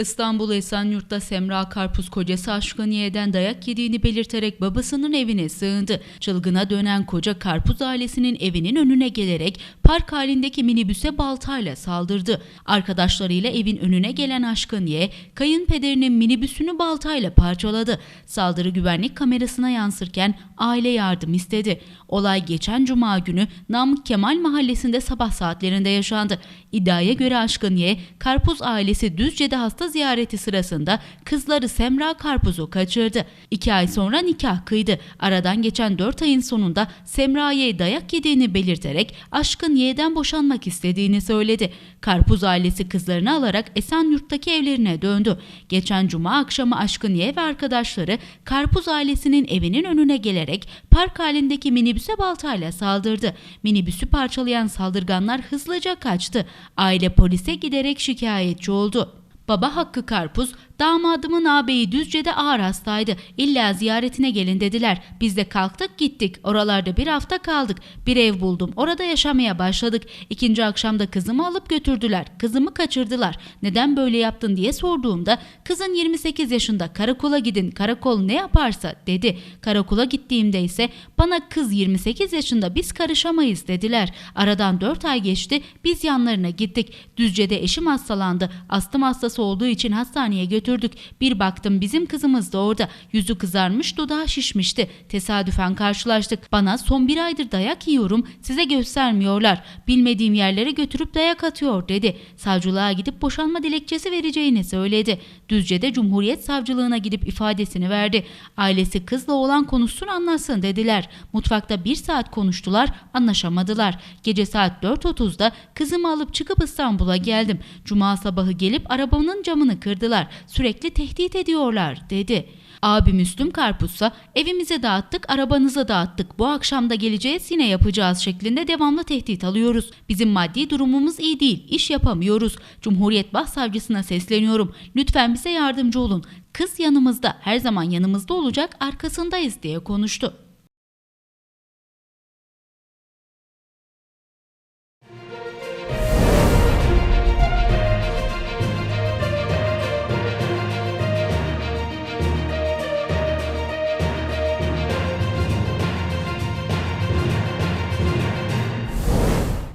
İstanbul Esenyurt'ta Semra Karpuz kocası Aşkaniye'den dayak yediğini belirterek babasının evine sığındı. Çılgına dönen koca Karpuz ailesinin evinin önüne gelerek park halindeki minibüse baltayla saldırdı. Arkadaşlarıyla evin önüne gelen Aşkaniye, kayınpederinin minibüsünü baltayla parçaladı. Saldırı güvenlik kamerasına yansırken aile yardım istedi. Olay geçen cuma günü Namık Kemal mahallesinde sabah saatlerinde yaşandı. İddiaya göre Aşkaniye, Karpuz ailesi Düzce'de hasta ziyareti sırasında kızları Semra Karpuz'u kaçırdı. İki ay sonra nikah kıydı. Aradan geçen dört ayın sonunda Semra'ya dayak yediğini belirterek Aşkın Y'den boşanmak istediğini söyledi. Karpuz ailesi kızlarını alarak Esenyurt'taki evlerine döndü. Geçen cuma akşamı Aşkın Y ve arkadaşları Karpuz ailesinin evinin önüne gelerek park halindeki minibüse baltayla saldırdı. Minibüsü parçalayan saldırganlar hızlıca kaçtı. Aile polise giderek şikayetçi oldu. Baba Hakkı Karpuz, damadımın ağabeyi Düzce'de ağır hastaydı. İlla ziyaretine gelin dediler. Biz de kalktık gittik. Oralarda bir hafta kaldık. Bir ev buldum. Orada yaşamaya başladık. İkinci akşamda kızımı alıp götürdüler. Kızımı kaçırdılar. Neden böyle yaptın diye sorduğumda kızın 28 yaşında karakola gidin karakol ne yaparsa dedi. Karakola gittiğimde ise bana kız 28 yaşında biz karışamayız dediler. Aradan 4 ay geçti biz yanlarına gittik. Düzce'de eşim hastalandı. Astım hastası olduğu için hastaneye götürdük. Bir baktım bizim kızımız da orada. Yüzü kızarmış dudağı şişmişti. Tesadüfen karşılaştık. Bana son bir aydır dayak yiyorum size göstermiyorlar. Bilmediğim yerlere götürüp dayak atıyor dedi. Savcılığa gidip boşanma dilekçesi vereceğini söyledi. Düzce'de Cumhuriyet Savcılığına gidip ifadesini verdi. Ailesi kızla olan konuşsun anlatsın dediler. Mutfakta bir saat konuştular anlaşamadılar. Gece saat 4.30'da kızımı alıp çıkıp İstanbul'a geldim. Cuma sabahı gelip arabanın camını kırdılar. Sürekli tehdit ediyorlar dedi. Abi Müslüm Karpuzsa evimize dağıttık, arabanıza dağıttık. Bu akşam da geleceğiz yine yapacağız şeklinde devamlı tehdit alıyoruz. Bizim maddi durumumuz iyi değil, iş yapamıyoruz. Cumhuriyet Başsavcısına sesleniyorum. Lütfen bize yardımcı olun. Kız yanımızda, her zaman yanımızda olacak, arkasındayız diye konuştu.